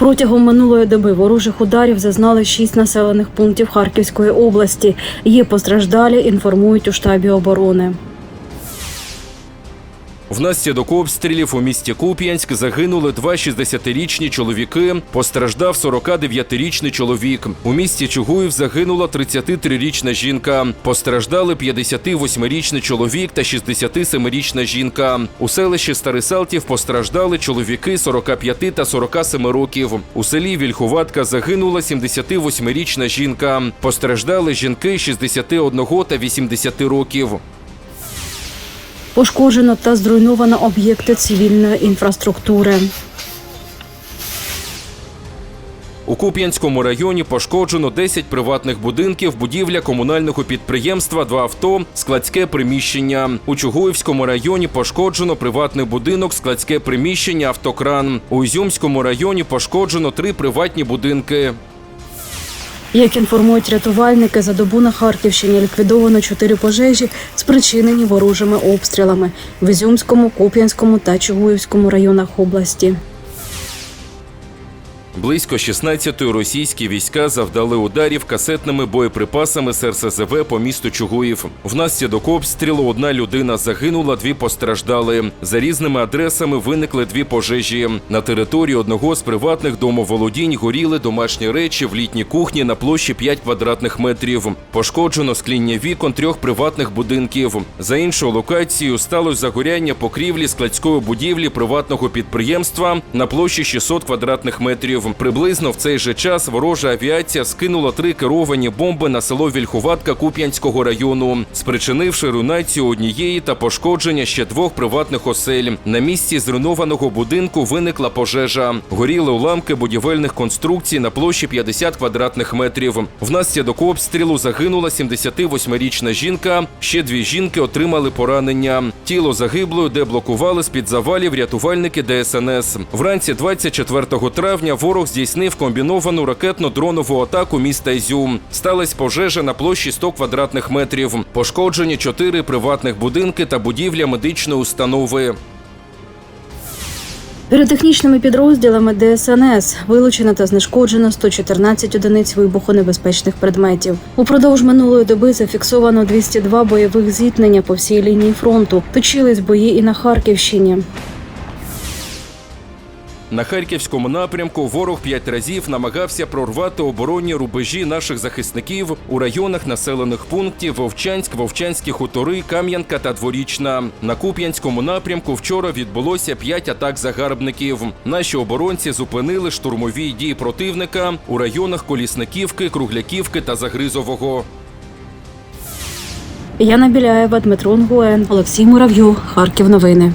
Протягом минулої доби ворожих ударів зазнали шість населених пунктів Харківської області. Є постраждалі, інформують у штабі оборони. Внаслідок обстрілів у місті Куп'янськ загинули два 60-річні чоловіки. Постраждав 49-річний чоловік. У місті Чугуїв загинула 33-річна жінка. Постраждали 58-річний чоловік та 67-річна жінка. У селищі Старисалтів постраждали чоловіки 45 та 47 років. У селі Вільхуватка загинула 78-річна жінка. Постраждали жінки 61 та 80 років. Пошкоджено та зруйновано об'єкти цивільної інфраструктури. У Куп'янському районі пошкоджено 10 приватних будинків, будівля комунального підприємства, два авто, складське приміщення. У Чугуївському районі пошкоджено приватний будинок, складське приміщення, автокран. У Ізюмському районі пошкоджено три приватні будинки. Як інформують рятувальники, за добу на Харківщині ліквідовано чотири пожежі, спричинені ворожими обстрілами в Ізюмському, Куп'янському та Чугуївському районах області. Близько 16-ї російські війська завдали ударів касетними боєприпасами з РСЗВ по місту Чугуїв. Внаслідок обстрілу одна людина загинула, дві постраждали. За різними адресами виникли дві пожежі. На території одного з приватних домоволодінь горіли домашні речі в літній кухні на площі 5 квадратних метрів. Пошкоджено скління вікон трьох приватних будинків. За іншою локацією сталося загоряння покрівлі складської будівлі приватного підприємства на площі 600 квадратних метрів. Приблизно в цей же час ворожа авіація скинула три керовані бомби на село Вільхуватка Куп'янського району, спричинивши руйнацію однієї та пошкодження ще двох приватних осель. На місці зруйнованого будинку виникла пожежа. Горіли уламки будівельних конструкцій на площі 50 квадратних метрів. Внаслідок обстрілу загинула 78-річна жінка. Ще дві жінки отримали поранення. Тіло загиблої деблокували з-під завалів рятувальники ДСНС. Вранці 24 травня ворог здійснив комбіновану ракетно-дронову атаку міста Ізюм. Сталась пожежа на площі 100 квадратних метрів. Пошкоджені чотири приватних будинки та будівля медичної установи. Піротехнічними підрозділами ДСНС вилучено та знешкоджено 114 одиниць вибухонебезпечних предметів. Упродовж минулої доби зафіксовано 202 бойових зіткнення по всій лінії фронту. Точились бої і на Харківщині. На харківському напрямку ворог п'ять разів намагався прорвати оборонні рубежі наших захисників у районах населених пунктів Вовчанськ, Вовчанські хутори, Кам'янка та Дворічна. На Куп'янському напрямку вчора відбулося п'ять атак загарбників. Наші оборонці зупинили штурмові дії противника у районах Колісниківки, Кругляківки та Загризового. Яна Біляєва, Дмитро Нгуен, Олексій Муравйов, Харків. Новини.